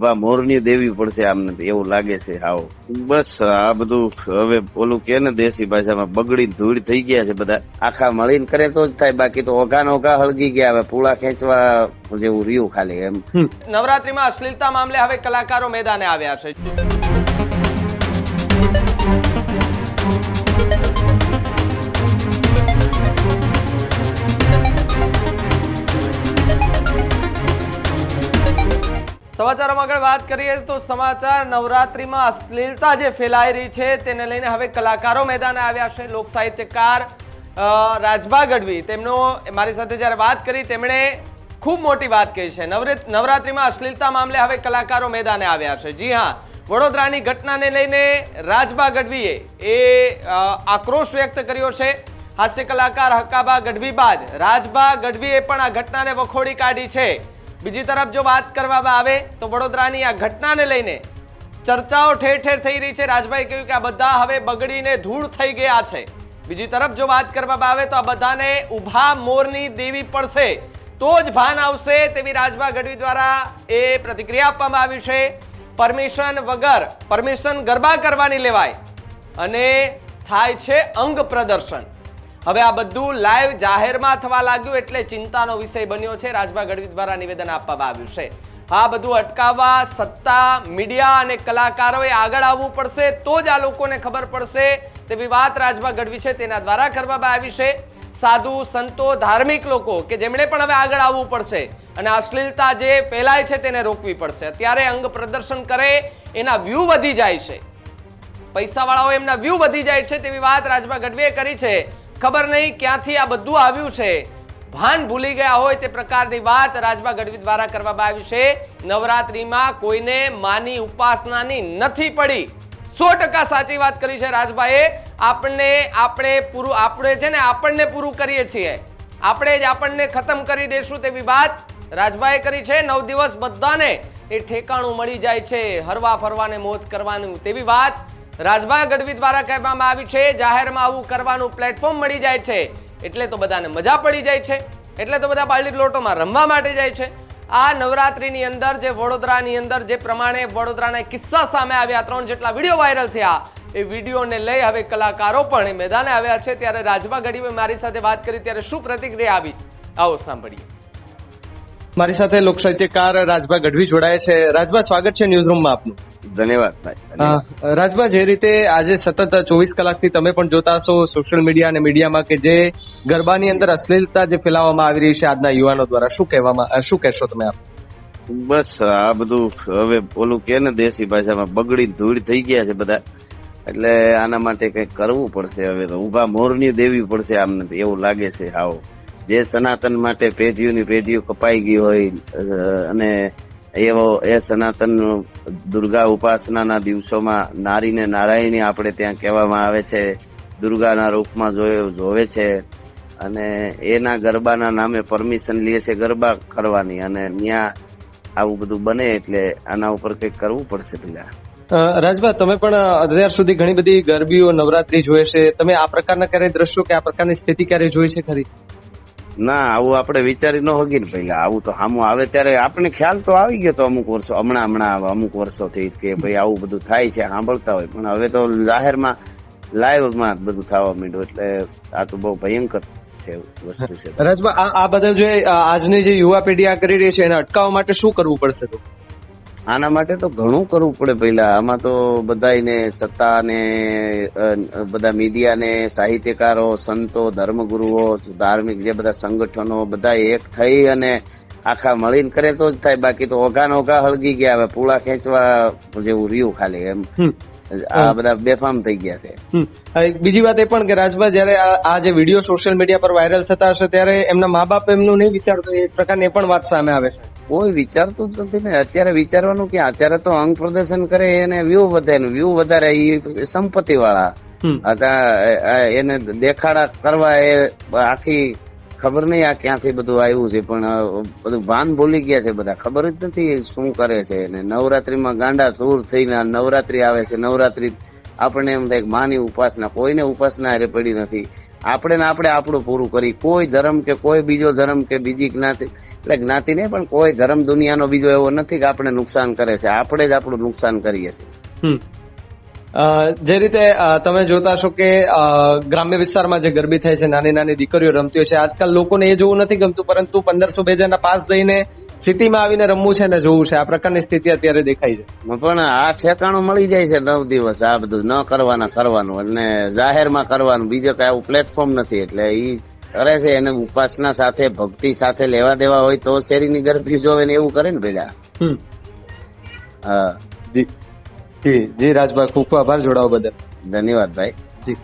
મોરની દેવી પડશે આમને એવું લાગે છે, આવો. બસ, આ બધું હવે ઓલું કે ને દેશી ભાષામાં બગડી ધૂળ થઈ ગયા છે બધા. આખા મળીને કરે તો જ થાય, બાકી તો ઓઘા ઓઘા હળગી ગયા, હવે પૂળા ખેંચવા જેવું રહ્યું ખાલી એમ. નવરાત્રીમાં અશ્લીલતા મામલે હવે કલાકારો મેદાને આવ્યા છે. સમાચારોમાં આગળ વાત કરીએ તો સમાચાર, નવરાત્રિમાં અશ્લીલતા જે ફેલાઈ રહી છે તેને લઈને હવે કલાકારો મેદાને આવ્યા છે. લોક સાહિત્યકાર રાજભા ગઢવી, તેમનો મારી સાથે જ્યારે વાત કરી તેમણે ખૂબ મોટી વાત કહી છે. નવરે- નવરાત્રિમાં અશ્લીલતા મામલે હવે કલાકારો મેદાને આવ્યા છે. જી હા, વડોદરાની ઘટનાને લઈને રાજભા ગઢવીએ એ આક્રોશ વ્યક્ત કર્યો છે. હાસ્ય કલાકાર હકાબા ગઢવી બાદ રાજભા ગઢવીએ પણ આ ઘટનાને વખોડી કાઢી છે. બીજી તરફ જો વાત કરવામાં આવે તો વડોદરાની આ ઘટનાને લઈને ચર્ચાઓ ઠેર ઠેર થઈ રહી છે. રાજભાઈ કહ્યું કે આ બધા હવે બગડીને ધૂળ થઈ ગયા છે. બીજી તરફ જો વાત કરવામાં આવે તો આ બધાને ઊભા મોરની દેવી પડશે. તો જ ભાન આવશે તેવી રાજભા ગઢવી દ્વારા એ પ્રતિક્રિયા આપવામાં આવી છે. પરમિશન વગર પરમિશન ગરબા કરવાની લેવાય. અને થાય છે અંગ પ્રદર્શન. હવે આ બધું લાઈવ જાહેરમાં થવા લાગ્યું એટલે ચિંતાનો વિષય બન્યો છે. રાજભા ગઢવી દ્વારા નિવેદન આપવામાં આવ્યું છે. આ બધું અટકાવવા સત્તા, મીડિયા અને કલાકારોએ આગળ આવવું પડશે તો જ આ લોકોને ખબર પડશે. તેવી વાત રાજભા ગઢવી છે, તેના દ્વારા કરવામાં આવી છે. સાધુ, સંતો, ધાર્મિક લોકો કે જેમણે પણ હવે આગળ આવવું પડશે અને અશ્લીલતા જે ફેલાય છે તેને રોકવી પડશે. અત્યારે અંગ પ્રદર્શન કરે, એના વ્યૂ વધી જાય છે. પૈસાવાળાઓ એમના વ્યૂ વધી જાય છે તેવી વાત રાજભા ગઢવીએ કરી છે. ખબર નહીં ક્યાંથી આ બધું આવ્યું છે. ભાન ભૂલી ગયા હોય તે પ્રકારની વાત રાજભા ગઢવી દ્વારા કરવામાં આવી છે. નવરાત્રીમાં કોઈને માની ઉપાસનાની નથી પડી. સો ટકા સાચી વાત કરી છે રાજભાઈએ. આપણને, આપણે પૂરું, આપણે છે ને આપણને પૂરું કરીએ છીએ. આપણે જ આપણને ખતમ કરી દેશું તેવી વાત રાજભાઈએ કરી છે. નવ દિવસ બધાને એ ઠેકાણું મળી જાય છે. હરવા ફરવાને મોજ કરવાનું તેવી વાત રાજભા ગઢવી દ્વારા કહેવામાં આવી છે, જાહેરમાં આવું કરવાનું પ્લેટફોર્મ મળી જાય છે, એટલે તો બધાને મજા પડી જાય છે, એટલે તો બધા બાલડી પ્લોટોમાં રમવા માટે જાય છે. આ નવરાત્રીની અંદર જે વડોદરાની અંદર જે પ્રમાણે વડોદરાના કિસ્સા સામે આવ્યા, ત્રણ જેટલા વીડિયો વાયરલ થયા, એ વિડીયોને લઈ હવે કલાકારો પણ મેદાને આવ્યા છે. ત્યારે રાજભા ગઢવીએ મારી સાથે વાત કરી, ત્યારે શું પ્રતિક્રિયા આવી? આવો સાંભળીએ. મારી સાથે લોક સાહિત્યકાર રાજભા ગઢવી જોડાય છે. રાજભા સ્વાગત છે ન્યૂઝ રૂમમાં આપનું. ધન્યવાદ ભાઈ રાજભા જે રીતે આજે સતત ચોવીસ કલાકથી તમે પણ જોતા હશો સોશિયલ મીડિયા અને મીડિયામાં કે જે ગરબાની અંદર અશ્લીલતા જે ફેલાવવામાં આવી રહી છે આજના યુવાનો દ્વારા શું કહેવામાં શું કહેશો તમે આપ? બસ આ બધું હવે ઓલું કે ને દેશી ભાષામાં બગડી ધૂળ થઈ ગયા છે બધા. એટલે આના માટે કંઈક કરવું પડશે હવે તો. ઊભા મોરની દેવી પડશે આમને એવું લાગે છે હાવ જે સનાતન માટે પેઢીઓની પેઢીઓ કપાઈ ગઈ હોય અને એવો એ સનાતન દુર્ગા ઉપાસનાના દિવસોમાં નારીને નારાયણી આપણે ત્યાં કહેવામાં આવે છે, દુર્ગાના રૂપમાં જોવે છે, અને એના ગરબાના નામે પરમિશન લે છે ગરબા કરવાની, અને ત્યાં આવું બધું બને એટલે આના ઉપર કંઈક કરવું પડશે પેલા. રાજભા, તમે પણ અત્યાર સુધી ઘણી બધી ગરબીઓ નવરાત્રી જોઈ છે. તમે આ પ્રકારના ક્યારે દ્રશ્યો કે આ પ્રકારની સ્થિતિ ક્યારે જોઈ છે ખરી? ના, આવું આપણે વિચારી ન હોગી ને પહેલા આવું તો સામું આવે. ત્યારે આપણે ખ્યાલ તો આવી ગયો તો અમુક વર્ષો, હમણાં હમણાં, અમુક વર્ષોથી કે ભાઈ આવું બધું થાય છે, સાંભળતા હોય. પણ હવે તો જાહેરમાં લાઈવમાં બધું થવા માંડ્યું. એટલે આ તો બહુ ભયંકર છે, વસ્તુ છે. રાજભા, આ બધા જે આજની જે યુવા પેઢી આ કરી રહી છે, એને અટકાવવા માટે શું કરવું પડશે તો? આના માટે તો ઘણું કરવું પડે પહેલા. આમાં તો બધાને સત્તા ને બધા મીડિયા ને સાહિત્યકારો સંતો ધર્મગુરુઓ ધાર્મિક જે બધા સંગઠનો બધા એક થઈ અને આખા મળીને કરે તો જ થાય. બાકી તો ઓઘા ઓઘા હળગી ગયા. હવે પૂળા ખેંચવા જેવું રહ્યું ખાલી એમ. આ બધા બેફામ થઈ ગયા છે. બીજી વાત એ પણ કે રાજભા જયારે આ- જે વીડિયો સોશિયલ મીડિયા પર વાયરલ થતા હશે ત્યારે એમના મા બાપ એમનું નહીં વિચારતો. એ પ્રકારની પણ વાત સામે આવે છે. કોઈ વિચારતું જ નથી ને. અત્યારે વિચારવાનું કે અત્યારે તો અંગ પ્રદર્શન કરે એને વ્યૂ વધે ને વ્યૂ વધારે એ સંપત્તિ વાળા એને દેખાડા કરવા એ આખી ખબર નહીં આ ક્યાંથી બધું આવ્યું છે પણ બધું ભાન ભૂલી ગયા છે બધા. ખબર જ નથી શું કરે છે ને નવરાત્રીમાં ગાંડા દૂર થઈને નવરાત્રી આવે છે. નવરાત્રી આપણને એમ થાય માની ઉપાસના. કોઈને ઉપાસના પડી નથી. આપણે ને આપણે આપણું પૂરું કરી. કોઈ ધર્મ કે કોઈ બીજો ધર્મ કે બીજી જ્ઞાતિ એટલે જ્ઞાતિ નહીં, પણ કોઈ ધર્મ દુનિયાનો બીજો એવો નથી કે આપણે નુકસાન કરે છે. આપણે જ આપણું નુકસાન કરીએ છીએ. જે રીતે તમે જોતા છો કે ગ્રામ્ય વિસ્તારમાં જે ગરબી થાય છે, નાની નાની દીકરીઓ રમતી હોય છે. આજકાલ લોકોને એ જોવું નથી ગમતું, પરંતુ પંદરસો બે હજારના પાસ દઈને સિટીમાં આવીને રમવું છે ને જોવું છે. આ પ્રકારની સ્થિતિ અત્યારે દેખાય છે. પણ આ ઠેકાણું મળી જાય છે નવ દિવસ. આ બધું ન કરવાના કરવાનું. અને જાહેરમાં કરવાનું. બીજો કઈ આવું પ્લેટફોર્મ નથી. એટલે ઈ કરે છે. એને ઉપાસના સાથે ભક્તિ સાથે લેવા દેવા હોય તો શેરીની ગરબી જોવે ને એવું કરે ને પેલા હા. જી. જી. જી રાજભાઈ ખૂબ ખૂબ આભાર જોડાવા બદલ. ધન્યવાદ ભાઈ. જી.